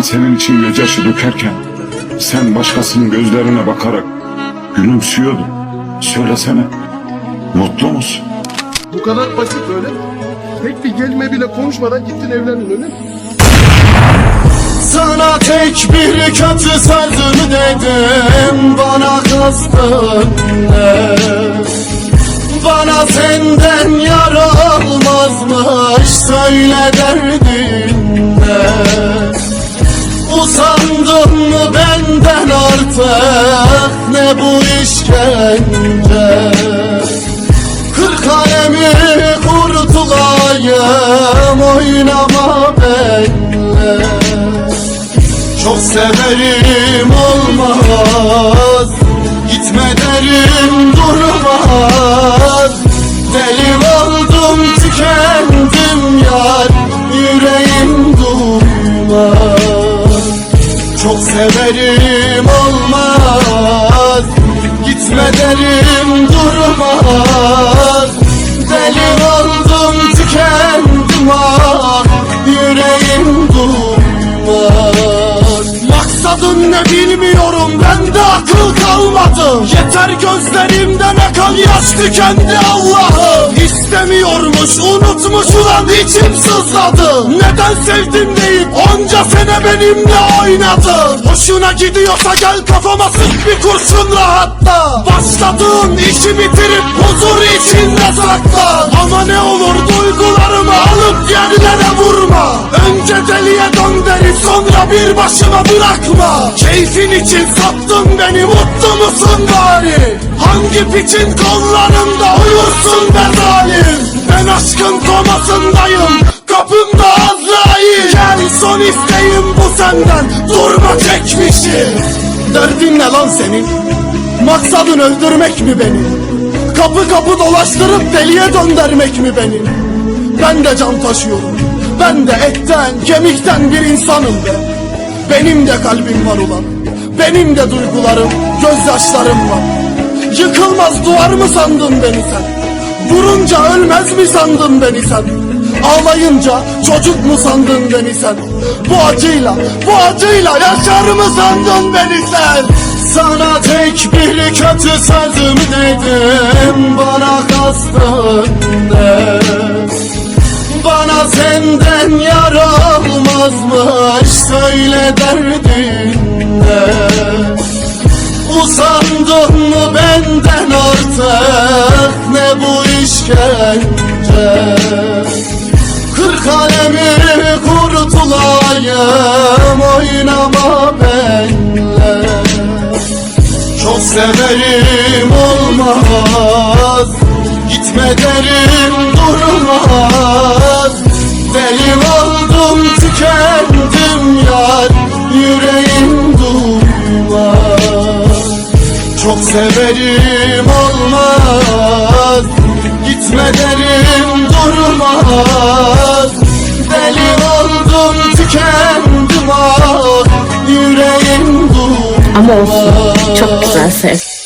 Ben senin için gözyaşı dökerken sen başkasının gözlerine bakarak gülümsüyordun. Söylesene mutlu musun? Bu kadar basit öyle mi? Tek bir kelime bile konuşmadan gittin evlendin öyle mi? Sana tek bir kötü sözüm dedim Bana kızdın ne? Bana senden yar olmazmış Söyle derdin ne? Usandın mı benden artık? Ne bu işkence? Kırk kalemi kurtulayım Oynama benimle. Çok severim olmaz Çok severim olmaz. Gitme derim durmaz. Deli oldum tükendim ah Yüreğim duymaz Maksadın ne bilmiyorum bende akıl kalmadı Yeter gözlerimden akan yaş tükendi Allah'ım İstemiyormuş unutmuş ulan içim sızladı. Neden sevdim deyip onca sene benimle oynadı? Hoşuna gidiyorsa gel kafama sık bir kurşun rahatla. Başladığın işi bitirip huzur içinde saklan Ama ne olur duygularımı bir başıma bırakma. Keyfin için sattın beni mutlu musun bari Hangi piçin kollarında uyursun be zalim? Ben aşkın komasındayım kapımda Azrail. Gel son isteğim bu senden durma çekmişim. Derdin ne lan senin? Maksadın öldürmek mi beni Kapı kapı dolaştırıp deliye döndürmek mi beni Ben de can taşıyorum Ben de etten kemikten bir insanım be Benim de kalbim var ulan. Benim de duygularım gözyaşlarım var. Yıkılmaz duvar mı sandın beni sen? Vurunca ölmez mi sandın beni sen? Ağlayınca çocuk mu sandın beni sen? Bu acıyla bu acıyla yaşar mı sandın beni sen? Sana tek bir kötü sözüm dedim Bana kastın ne senden yar olmazmış Söyle derdin ne Usandın mı benden artık Ne bu işkence? Kırk kalemi kurtulayım Oynama benimle severim olmaz Gitme derim durmaz Deli oldum tükendim ah Yüreğim duymaz Ama olsun. Çok güzel ses.